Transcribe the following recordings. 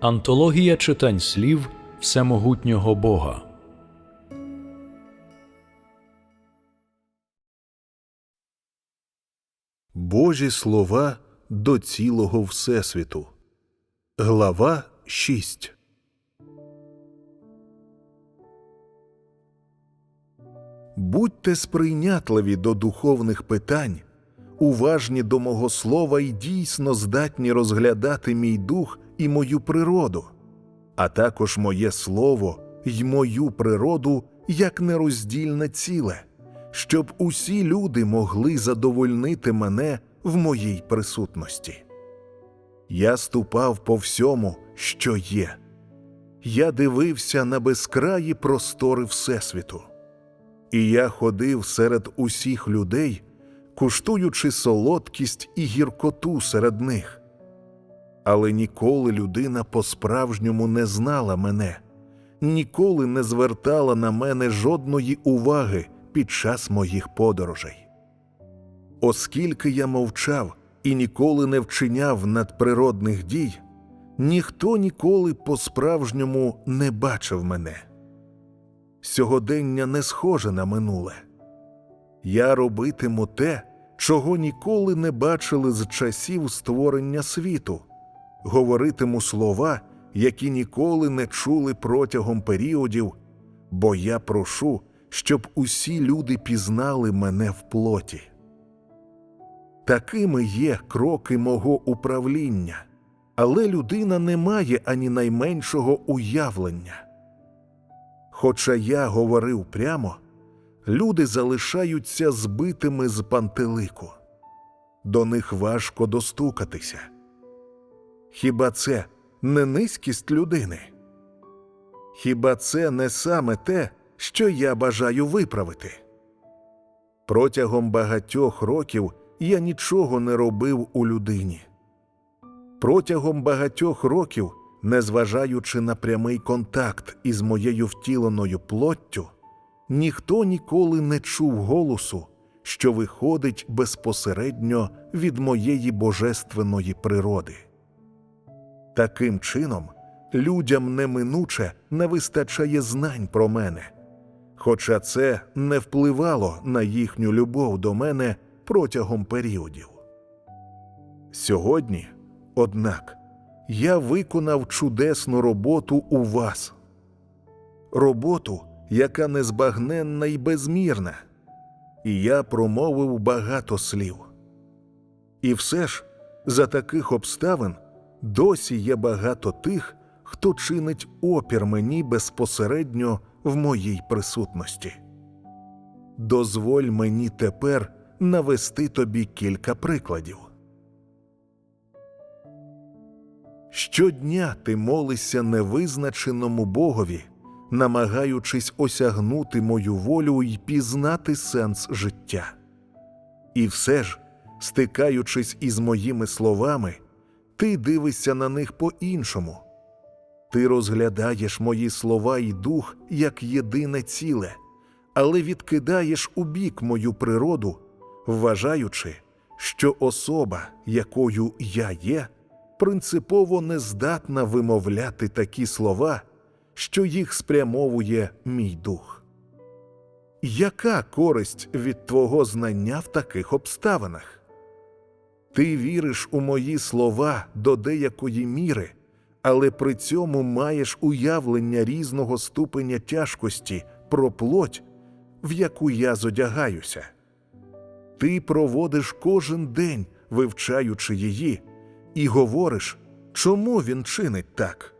Антологія читань слів Всемогутнього Бога. Божі слова до цілого Всесвіту. Глава 6 Будьте сприйнятливі до духовних питань, уважні до мого слова і дійсно здатні розглядати мій дух і мою природу, а також моє слово й мою природу як нероздільне ціле, щоб усі люди могли задовольнити мене в моїй присутності. Я ступав по всьому, що є. Я дивився на безкраї простори Всесвіту. І я ходив серед усіх людей, куштуючи солодкість і гіркоту серед них. Але ніколи людина по-справжньому не знала мене, ніколи не звертала на мене жодної уваги під час моїх подорожей. Оскільки я мовчав і ніколи не вчиняв надприродних дій, ніхто ніколи по-справжньому не бачив мене. Сьогодення не схоже на минуле. Я робитиму те, чого ніколи не бачили з часів створення світу, говоритиму слова, які ніколи не чули протягом періодів, бо я прошу, щоб усі люди пізнали мене в плоті. Такими є кроки мого управління, але людина не має ані найменшого уявлення. Хоча я говорив прямо, люди залишаються збитими з пантелику. До них важко достукатися. Хіба це не низькість людини? Хіба це не саме те, що я бажаю виправити? Протягом багатьох років я нічого не робив у людині. Протягом багатьох років незважаючи на прямий контакт із моєю втіленою плоттю, ніхто ніколи не чув голосу, що виходить безпосередньо від моєї божественної природи. Таким чином, людям неминуче не вистачає знань про мене, хоча це не впливало на їхню любов до мене протягом періодів. Сьогодні, однак, я виконав чудесну роботу у вас, роботу, яка незбагненна і безмірна, і я промовив багато слів. І все ж, за таких обставин, досі є багато тих, хто чинить опір мені безпосередньо в моїй присутності. Дозволь мені тепер навести тобі кілька прикладів. Щодня ти молишся невизначеному Богові, намагаючись осягнути мою волю і пізнати сенс життя. І все ж, стикаючись із моїми словами, ти дивишся на них по-іншому. Ти розглядаєш мої слова і дух як єдине ціле, але відкидаєш у бік мою природу, вважаючи, що особа, якою я є, принципово не здатна вимовляти такі слова, що їх спрямовує мій дух. Яка користь від твого знання в таких обставинах? Ти віриш у мої слова до деякої міри, але при цьому маєш уявлення різного ступеня тяжкості про плоть, в яку я зодягаюся. Ти проводиш кожен день, вивчаючи її, і говориш, чому він чинить так?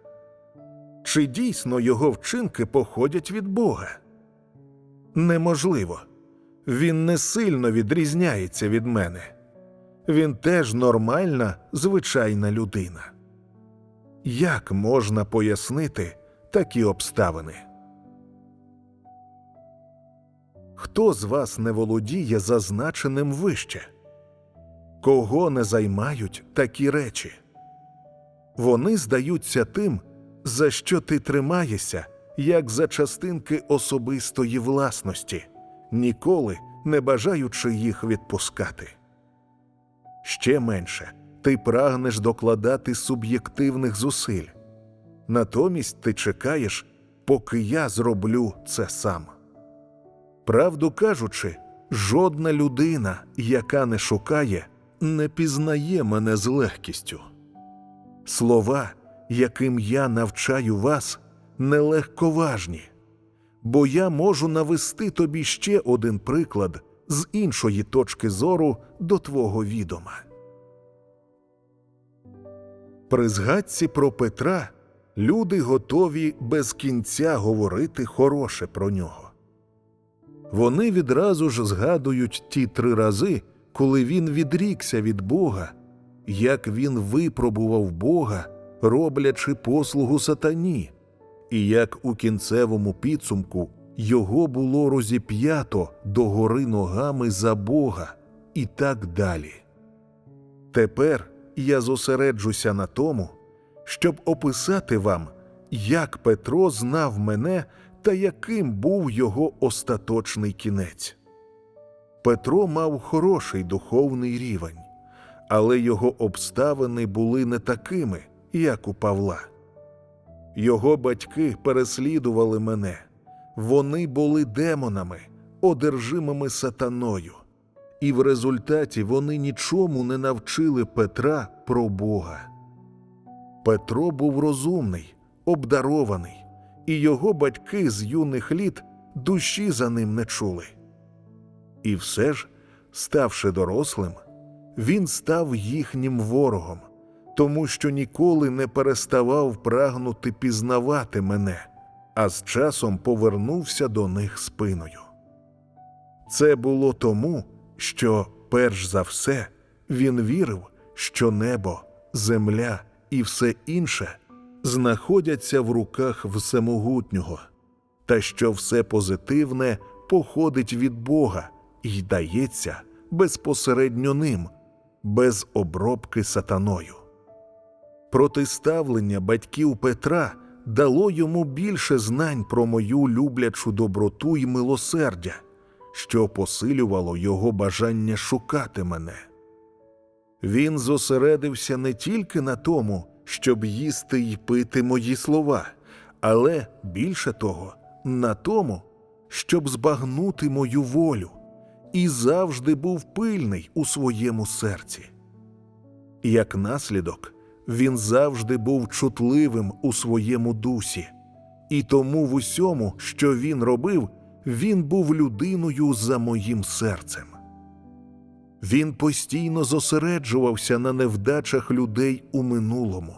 Чи дійсно його вчинки походять від Бога? Неможливо. Він не сильно відрізняється від мене. Він теж нормальна, звичайна людина. Як можна пояснити такі обставини? Хто з вас не володіє зазначеним вище? Кого не займають такі речі? Вони здаються тим, за що ти тримаєшся, як за частинки особистої власності, ніколи не бажаючи їх відпускати. Ще менше ти прагнеш докладати суб'єктивних зусиль, Натомість ти чекаєш, поки я зроблю це сам. Правду кажучи, жодна людина, яка не шукає, не пізнає мене з легкістю. Слова, яким я навчаю вас, нелегковажні, бо я можу навести тобі ще один приклад з іншої точки зору до твого відома. При згадці про Петра люди готові без кінця говорити хороше про нього. Вони відразу ж згадують ті три рази, коли він відрікся від Бога, як він випробував Бога, роблячи послугу сатані, і як у кінцевому підсумку його було розіп'ято догори ногами за Бога, і так далі. Тепер я зосереджуся на тому, щоб описати вам, як Петро знав мене та яким був його остаточний кінець. Петро мав хороший духовний рівень, але його обставини були не такими, як у Павла. Його батьки переслідували мене, вони були демонами, одержимими сатаною, і в результаті вони нічому не навчили Петра про Бога. Петро був розумний, обдарований, і його батьки з юних літ душі за ним не чули. І все ж, ставши дорослим, він став їхнім ворогом, тому що ніколи не переставав прагнути пізнавати мене, а з часом повернувся до них спиною. Це було тому, що, перш за все, він вірив, що небо, земля і все інше знаходяться в руках Всемогутнього, та що все позитивне походить від Бога і дається безпосередньо ним, без обробки сатаною. Протиставлення батьків Петра дало йому більше знань про мою люблячу доброту і милосердя, що посилювало його бажання шукати мене. Він зосередився не тільки на тому, щоб їсти й пити мої слова, але більше того, на тому, щоб збагнути мою волю, і завжди був пильний у своєму серці. Як наслідок, він завжди був чутливим у своєму дусі, і тому в усьому, що він робив, він був людиною за моїм серцем. Він постійно зосереджувався на невдачах людей у минулому,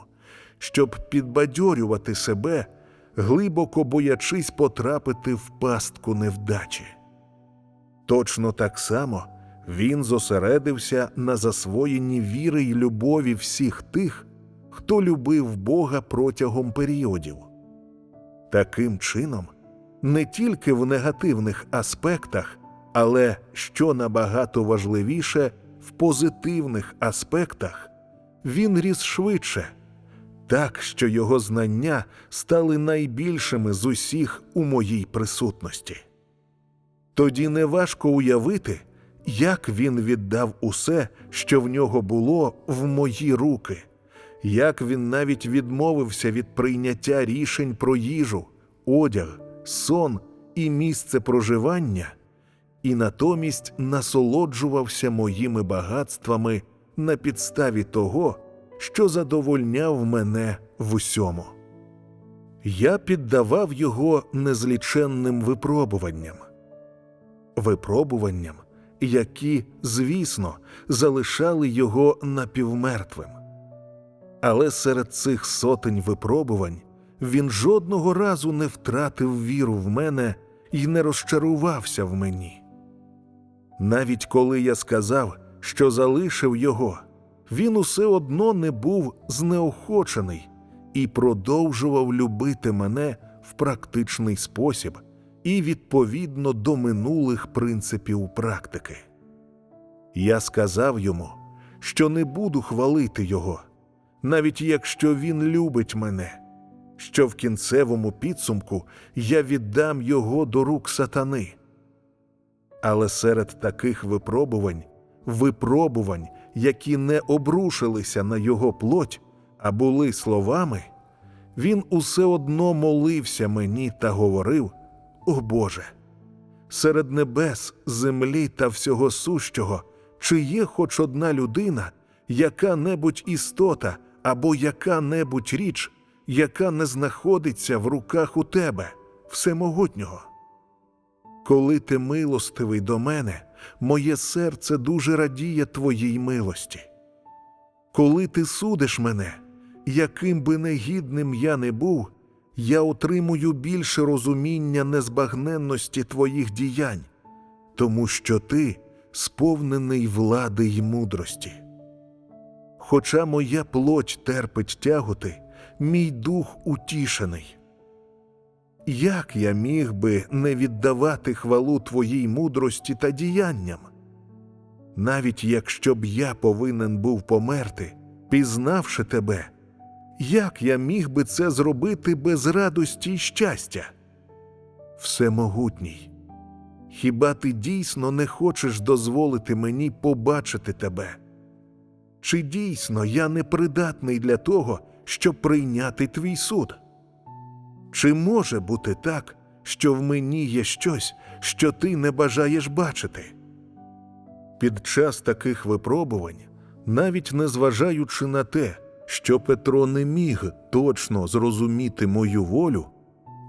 щоб підбадьорювати себе, глибоко боячись потрапити в пастку невдачі. Точно так само він зосередився на засвоєнні віри й любові всіх тих, хто любив Бога протягом періодів. Таким чином, не тільки в негативних аспектах, але що набагато важливіше, в позитивних аспектах, він ріс швидше, так що його знання стали найбільшими з усіх у моїй присутності. Тоді неважко уявити, як він віддав усе, що в нього було, в мої руки, як він навіть відмовився від прийняття рішень про їжу, одяг, сон і місце проживання, і натомість насолоджувався моїми багатствами на підставі того, що задовольняв мене в усьому. Я піддавав його незліченним випробуванням випробуванням, які, звісно, залишали його напівмертвим. Але серед цих сотень випробувань він жодного разу не втратив віру в мене і не розчарувався в мені. Навіть коли я сказав, що залишив його, він усе одно не був знеохочений і продовжував любити мене в практичний спосіб і відповідно до минулих принципів практики. Я сказав йому, що не буду хвалити його, навіть якщо він любить мене, що в кінцевому підсумку я віддам його до рук сатани. Але серед таких випробувань, випробувань, які не обрушилися на його плоть, а були словами, він усе одно молився мені та говорив: О Боже, серед небес, землі та всього сущого, чи є хоч одна людина, яка-небудь істота або яка-небудь річ, яка не знаходиться в руках у тебе, всемогутнього? Коли ти милостивий до мене, моє серце дуже радіє твоїй милості. Коли ти судиш мене, яким би негідним я не був, я отримую більше розуміння незбагненності твоїх діянь, тому що ти сповнений влади й мудрості. Хоча моя плоть терпить тяготи, мій дух утішений. Як я міг би не віддавати хвалу твоїй мудрості та діянням? Навіть якщо б я повинен був померти, пізнавши тебе, як я міг би це зробити без радості й щастя? Всемогутній, хіба ти дійсно не хочеш дозволити мені побачити тебе? Чи дійсно я непридатний для того, щоб прийняти твій суд? Чи може бути так, що в мені є щось, що ти не бажаєш бачити? Під час таких випробувань, навіть незважаючи на те, що Петро не міг точно зрозуміти мою волю,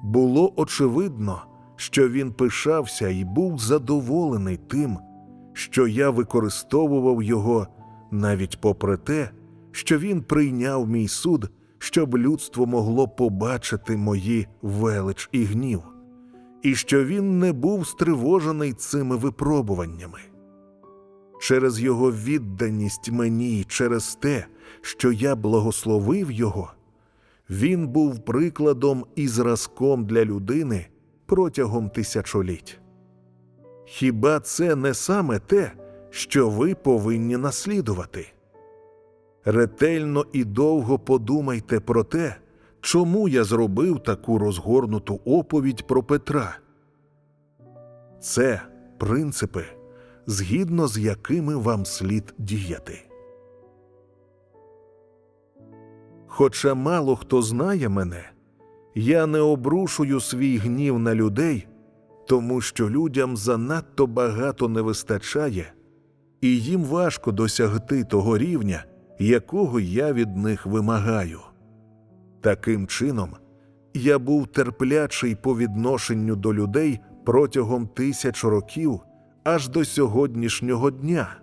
було очевидно, що він пишався і був задоволений тим, що я використовував його навіть попри те, що він прийняв мій суд, щоб людство могло побачити мої велич і гнів, і що він не був стривожений цими випробуваннями. Через його відданість мені, через те, що я благословив його, він був прикладом і зразком для людини протягом тисячоліть. Хіба це не саме те, що ви повинні наслідувати? Ретельно і довго подумайте про те, чому я зробив таку розгорнуту оповідь про Петра. Це принципи, згідно з якими вам слід діяти. Хоча мало хто знає мене, я не обрушую свій гнів на людей, тому що людям занадто багато не вистачає, і їм важко досягти того рівня, якого я від них вимагаю. Таким чином, я був терплячий по відношенню до людей протягом тисяч років аж до сьогоднішнього дня.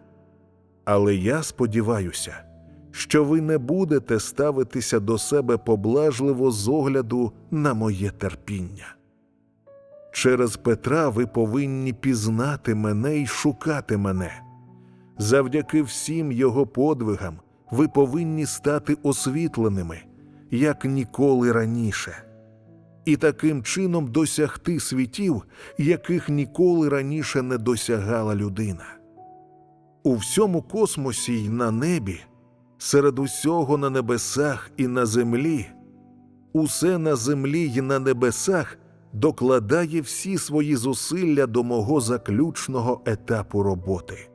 Але я сподіваюся, що ви не будете ставитися до себе поблажливо з огляду на моє терпіння. Через Петра ви повинні пізнати мене і шукати мене. Завдяки всім його подвигам ви повинні стати освітленими, як ніколи раніше, і таким чином досягти світів, яких ніколи раніше не досягала людина. У всьому космосі й на небі, серед усього на небесах і на землі, усе на землі й на небесах докладає всі свої зусилля до мого заключного етапу роботи.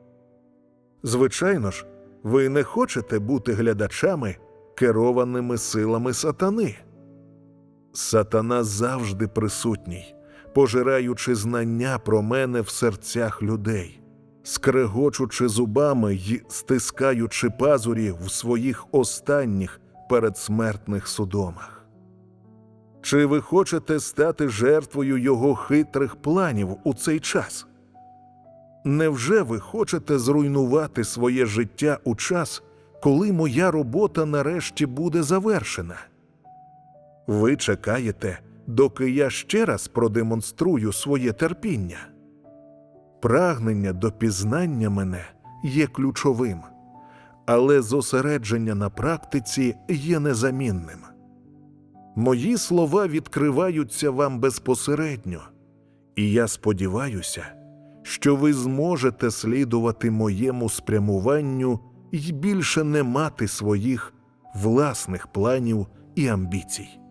Звичайно ж, ви не хочете бути глядачами, керованими силами сатани. Сатана завжди присутній, пожираючи знання про мене в серцях людей, скрегочучи зубами й стискаючи пазурі в своїх останніх передсмертних судомах. Чи ви хочете стати жертвою його хитрих планів у цей час? Невже ви хочете зруйнувати своє життя у час, коли моя робота нарешті буде завершена? Ви чекаєте, доки я ще раз продемонструю своє терпіння. Прагнення до пізнання мене є ключовим, але зосередження на практиці є незамінним. Мої слова відкриваються вам безпосередньо, і я сподіваюся, що ви зможете слідувати моєму спрямуванню і більше не мати своїх власних планів і амбіцій.